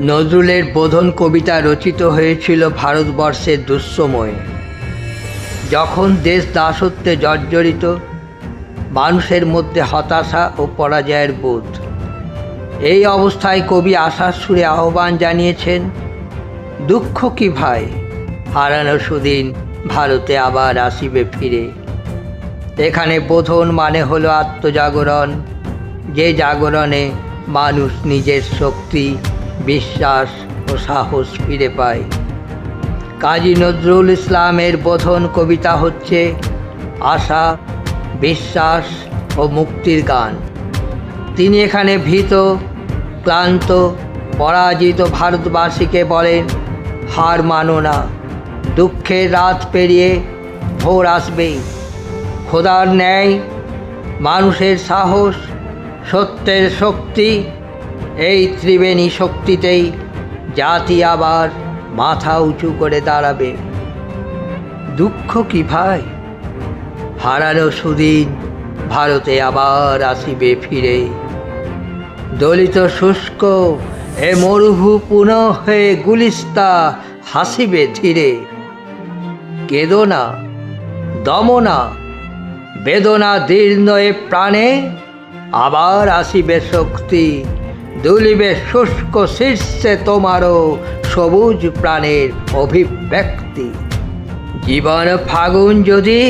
নজরুলের বোধন কবিতা রচিত হয়েছিল ভারতবর্ষের দুঃসময়ে। যখন দেশ দাসত্বে জর্জরিত, মানুষের মধ্যে হতাশা ও পরাজয়ের বোধ। এই অবস্থায় কবি আশার সুরে আহ্বান জানিয়েছেন, দুঃখ কি ভাই? হারানো সুদিন ভারতে আবার আসিবে ফিরে। এখানে বোধন মানে হলো আত্মজাগরণ। যে জাগরণে মানুষ নিজের শক্তি বিশ্বাস ও সাহস ফিরে পায়। কাজী নজরুল ইসলামের বোধন কবিতা হচ্ছে আশা, বিশ্বাস ও মুক্তির গান। তিনি এখানে ভীত, ক্লান্ত, পরাজিত ভারতবাসীকে বলেন, হার মানো না, দুঃখের রাত পেরিয়ে ভোর আসবেই। খোদার ন্যায় মানুষের সাহস, সত্যের শক্তি এই ত্রিবেণী শক্তিতেই জাতি আবার মাথা উঁচু করে দাঁড়াবে। দুঃখ কি ভাই? হারানো সুদিন ভারতে আবার আসিবে ফিরে। দলিত শুষ্ক এ মরুভূ পুনঃ হয়ে গুলিস্তা হাসিবে ধীরে। কেদনা দমনা বেদনা দীর্ণ এ প্রাণে আবার আসিবে শক্তি। দুলিবে শুষ্ক শীর্ষে তোমারও সবুজ প্রাণের অভিব্যক্তি। জীবন ফাগুন যদি,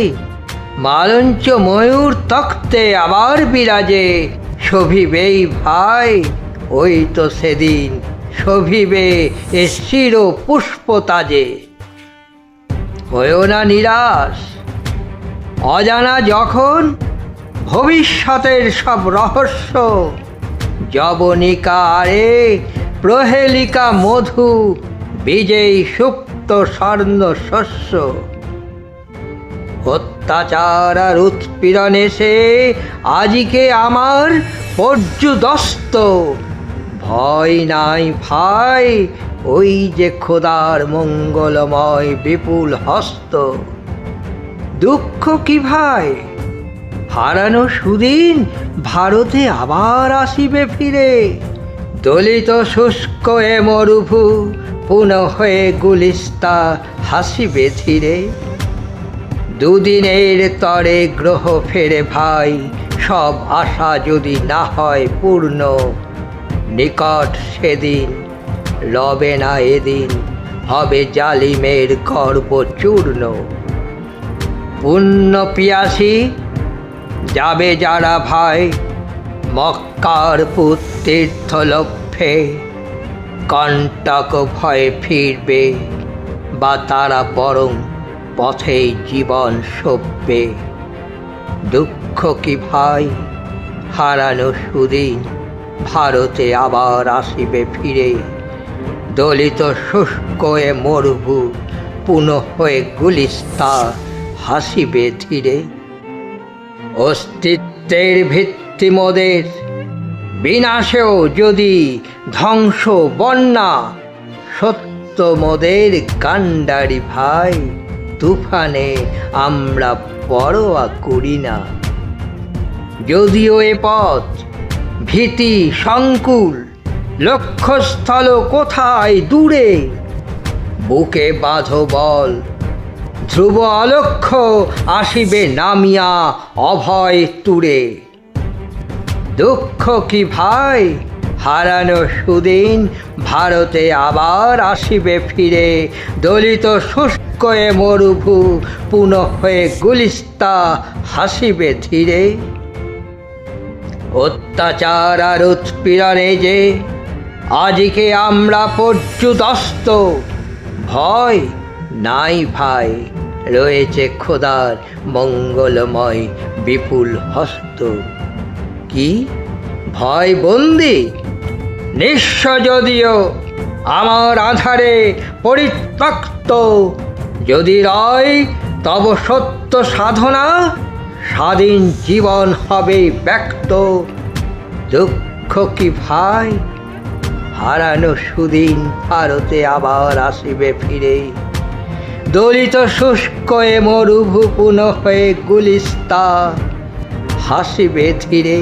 মালঞ্চ ময়ূর তক্তে আবার বিরাজে শোভিবেই ভাই, ওই তো সেদিন শোভিবে এ শির পুষ্পতাজে হয়েও না নিরাশ, অজানা যখন ভবিষ্যতের সব রহস্য জবনিকা আরে প্রহেলিকা মধু, বিজয়ী সুপ্ত স্বর্ণ শস্য। অত্যাচার আর উৎপীড়ন এসে আজিকে আমার পর্যুদস্ত। ভয় নাই ভাই, ওই যে খোদার মঙ্গলময় বিপুল হস্ত। দুঃখ কি ভাই? হারানো সুদিন ভারতে আবার আসিবে ফিরে। দলিত শুষ্ক এ মরুভু, পুনঃ হয়ে গুলিস্তা হাসিবে ধীরে। দুদিনের তরে গ্রহ ফেরে ভাই, সব আশা যদি না হয় পূর্ণ। নিকট সেদিন, লবে না এদিন, হবে জালিমের গর্ব চূর্ণ। পুণ্য পিয়াসী যাবে যারা ভাই, মক্কার পুত্তীর্থ লক্ষ্যে কণ্টক ভয়ে ফিরবে বা তারা বরং পথেই জীবন সভ্যে দুঃখ কি ভাই? হারানো সুদিন ভারতে আবার আসিবে ফিরে। দলিত শুষ্ক এ মরুভূ পুনঃ হয়ে গুলিস্তা হাসিবে ধীরে। অস্তিত্বের ভিত্তি মোদের। বিনাশেও যদি ধ্বংস বন্যা, সত্য মোদের কাণ্ডারি ভাই, তুফানে আমরা পরোয়া করি না। যদিও এ পথ ভীতি সংকুল, লক্ষ্যস্থল কোথায় দূরে? বুকে বাঁধো বল ধ্রুব অলক্ষ্য আসিবে নামিয়া অভয় তুরে। দুঃখ কি ভাই? হারানো সুদিন ভারতে আবার আসিবে ফিরে। দলিত শুষ্ক এ মরুভূ, পুনঃ হয়ে গুলিস্তা হাসিবে ধীরে। অত্যাচার আর উৎপীড়নে যে আজকে আমরা পর্যুদস্ত, ভয় নাই ভাই। রয়েছে খোদার মঙ্গলময় বিপুল হস্ত। কি? ভয় বন্দি? নিঃস্ব যদিও আমার আধারে পরিত্যক্ত। যদি রয়, তব সত্য সাধনা, স্বাধীন জীবন হবে ব্যক্ত। দুঃখ কি ভাই? হারানো সুদিন ভারতে আবার আসিবে ফিরে। দলিত শুষ্ক এ মরুভূপুন হয়ে গুলিস্তা। হাসিবে ধীরে